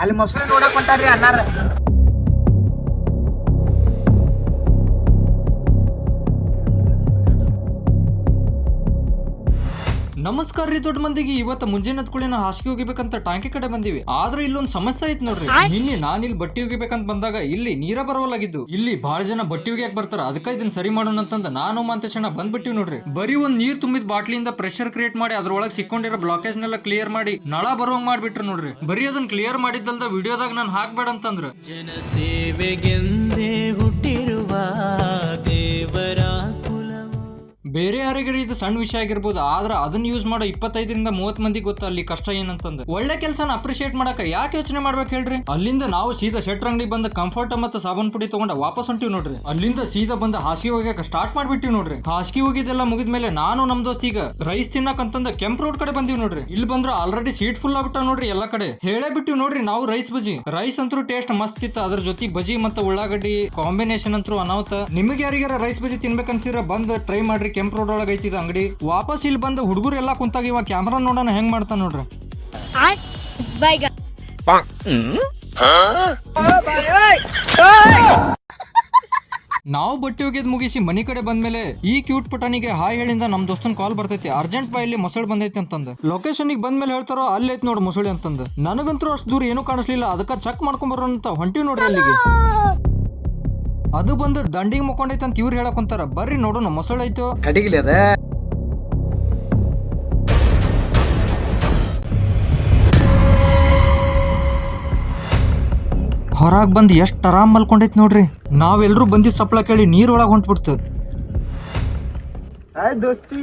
ಅಲ್ಲಿ ಮೊಸರು ನೋಡಕ್ ಹೊಂಟಾರ್ರಿ ಅಣ್ಣಾರ. ನಮಸ್ಕಾರ ರೀ ದೊಡ್ಡ ಮಂದಿಗೆ. ಇವತ್ತು ಮುಂಜಾನೆ ಕುಳಿನ ಹಾಸಿಗೆ ಹೋಗಿಬೇಕಂತ ಟಾಂಕಿ ಕಡೆ ಬಂದಿವಿ. ಆದ್ರೆ ಇಲ್ಲೊಂದು ಸಮಸ್ಯೆ ಐತ್ ನೋಡ್ರಿ. ನಿನ್ನೆ ನಾನ್ ಇಲ್ಲಿ ಬಟ್ಟಿ ಹೋಗಿಬೇಕಂತ ಬಂದಾಗ ಇಲ್ಲಿ ನೀರ ಬರೋಲಾಗಿದ್ದು ಇಲ್ಲಿ ಬಹಳ ಜನ ಬಟ್ಟಿ ಹೋಗ್ಯಾಕ್ ಬರ್ತಾರ. ಅದಕ್ಕ ಇದನ್ನ ಸರಿ ಮಾಡೋಣ ಅಂತಂದ ನಾನು ಕ್ಷಣ ಬಂದ್ಬಿಟ್ಟಿವಿ ನೋಡ್ರಿ. ಬರೀ ಒಂದ್ ನೀರ್ ತುಂಬಿದ ಬಾಟ್ಲಿಯಿಂದ ಪ್ರೆಷರ್ ಕ್ರಿಯೇಟ್ ಮಾಡಿ ಅದ್ರೊಳಗೆ ಸಿಕ್ಕೊಂಡಿರೋ ಬ್ಲಾಕೇಜ್ ನೆಲ್ಲ ಕ್ಲಿಯರ್ ಮಾಡಿ ನಳ ಬರುವಂಗ್ ಮಾಡ್ಬಿಟ್ರು ನೋಡ್ರಿ. ಬರೀ ಅದನ್ನ ಕ್ಲಿಯರ್ ಮಾಡಿದ್ದಲ್ದ ವಿಡಿಯೋದಾಗ ನಾನು ಹಾಕ್ಬೇಡ ಅಂತಂದ್ರ. ಜನಸೇವೆಗೆಂದೇ ಹುಟ್ಟಿರುವ ಬೇರೆ ಯಾರಿಗಾರ ಇದು ಸಣ್ಣ ವಿಷಯ ಆಗಿರ್ಬೋದು, ಆದ್ರೆ ಅದನ್ನ ಯೂಸ್ ಮಾಡೋ ಇಪ್ಪತ್ತೈದರಿಂದ ಮೂವತ್ ಮಂದಿ ಗೊತ್ತ ಅಲ್ಲಿ ಕಷ್ಟ ಏನಂತಂದ ಒಳ್ಳೆ ಕೆಲಸನ ಅಪ್ರಿಶಿಯೇಟ್ ಮಾಡಕ ಯಾಕೆ ಯೋಚನೆ ಮಾಡ್ಬೇಕು ಹೇಳ್ರಿ? ಅಲ್ಲಿಂದ ನಾವು ಸೀದಾ ಶೆಟ್ರ್ ಅಂಗಡಿ ಬಂದ ಕಂಫರ್ಟ್ ಮತ್ತೆ ಸಾಬೂನ್ ಪುಡಿ ತಗೊಂಡ ವಾಪಸ್ ಹೊಂಟಿವಿ ನೋಡ್ರಿ. ಅಲ್ಲಿಂದ ಸೀದಾ ಬಂದ ಹಾಸಿಗೆ ಹೋಗಕ್ಕೆ ಸ್ಟಾರ್ಟ್ ಮಾಡ್ಬಿಟ್ಟಿವಿ ನೋಡ್ರಿ. ಹಾಸಿಗೆ ಹೋಗಿದ್ದೆಲ್ಲ ಮುಗಿದ್ಮೇಲೆ ನಾನು ನಮ್ ದೋಸ್ತ ಈಗ ರೈಸ್ ತಿನ್ನಕಂತಂದ ಕೆಂಪ್ ರೋಡ್ ಕಡೆ ಬಂದಿವಿ ನೋಡ್ರಿ. ಇಲ್ಲಿ ಬಂದ್ರ ಆಲ್ರೆಡಿ ಸೀಟ್ ಫುಲ್ ಆಗ್ಬಿಟ್ಟ ನೋಡ್ರಿ ಎಲ್ಲಾ ಕಡೆ. ಹೇಳೇ ಬಿಟ್ಟಿವ್ ನೋಡ್ರಿ ನಾವು ರೈಸ್ ಬಜಿ. ರೈಸ್ ಅಂತೂ ಟೇಸ್ಟ್ ಮಸ್ತ್ ಇತ್ತು, ಅದ್ರ ಜೊತೆ ಬಜಿ ಮತ್ತೆ ಉಳ್ಳಾಗಡ್ಡಿ ಕಾಂಬಿನೇಷನ್ ಅಂತೂ ಅನಾಹುತ. ನಿಮಗೆ ಯಾರಿಗಾರ ರೈಸ್ ಬಜಿ ತಿನ್ಬೇಕನ್ಸಿರ ಬಂದ್ ಟ್ರೈ ಮಾಡ್ರಿ ಕೆಂಪ್ ರೋಡ್ ಒಳಗೆ ಐತಿದ ಅಂಗಡಿ. ವಾಪಸ್ ಇಲ್ಲಿ ಬಂದು ಹುಡುಗರು ಎಲ್ಲಾ ಕುಂತಾಗ ಇವಾಗ ಕ್ಯಾಮ್ರಾ ನೋಡೋಣ ಹೆಂಗ್ ಮಾಡ್ತಾನ ನೋಡ್ರಿ. ನಾವು ಬಟ್ಟೆ ಒಗೆದ್ ಮುಗಿಸಿ ಮನಿ ಕಡೆ ಬಂದ್ಮೇಲೆ ಈ ಕ್ಯೂಟ್ ಪುಟಾಣಿಗೆ ಹಾಯ್ ಹೇಳಿಂದ ನಮ್ ದೋಸ್ತನ್ ಕಾಲ್ ಬರ್ತೈತಿ. ಅರ್ಜೆಂಟ್ ಬಾ ಇಲ್ಲಿ ಮೊಸಳೆ ಬಂದೈತಿ ಅಂತಂದ. ಲೊಕೇಶನ್ಗೆ ಬಂದ್ಮೇಲೆ ಹೇಳ್ತಾರೋ ಅಲ್ಲಿ ಐತ್ ನೋಡ್ ಮೊಸಳೆ ಅಂತಂದ. ನನಗಂತೂ ಅಷ್ಟು ದೂರ ಏನು ಕಾಣಿಸ್ಲಿಲ್ಲ. ಅದಕ್ಕ ಚೆಕ್ ಮಾಡ್ಕೊಂಡ್ ಬರೋಣ ಅಂತ ಹೊಂಟಿವ್ ನೋಡ್ರಿ ಅಲ್ಲಿಗೆ. ಅದು ಬಂದು ದಂಡಿಗೆ ಮುಕ್ಕೊಂಡೈತೆ ಅಂತ ಇವ್ರು ಹೇಳಕ್ ಕುಂತಾರ ಬರ್ರಿ ನೋಡೋಣ ಮೊಸಳೆ ಐತೋ ಕಡಿಗಿಲಿ ಅದ. ಹೊರಗ್ ಬಂದ್ ಎಷ್ಟ್ ಆರಾಮ್ ಮಲ್ಕೊಂಡೈತ್ ನೋಡ್ರಿ. ನಾವೆಲ್ಲರೂ ಬಂದಿ ಸಪ್ಲ ಕೇಳಿ ನೀರ್ ಒಳಗ್ ಹೊಂಟ್ಬಿಡ್ತು. ದೋಸ್ತಿ.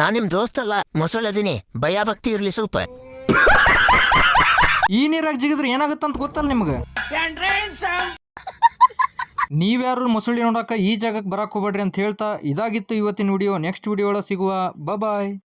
ನಾನ್ ನಿಮ್ ದೋಸ್ತಲ್ಲ ಮೊಸಳದೀನಿ ಭಯ ಭಕ್ತಿ ಇರ್ಲಿ ಸ್ವಲ್ಪ. ಈ ನೀರಾಗ ಜಿಗಿದ್ರೆ ಏನಾಗುತ್ತಂತ ಗೊತ್ತಲ್ಲ ನಿಮ್ಗೆ? ನೀವ್ಯಾರು ಮೊಸಳಿ ನೋಡಕ ಈ ಜಾಗಕ್ಕೆ ಬರಕ್ ಹೋಗ್ಬೇಡ್ರಿ ಅಂತ ಹೇಳ್ತಾ ಇದಾಗಿತ್ತು ಇವತ್ತಿನ ವಿಡಿಯೋ. ನೆಕ್ಸ್ಟ್ ವಿಡಿಯೋ ಒಳಗೆ ಸಿಗುವ. ಬಾಯ್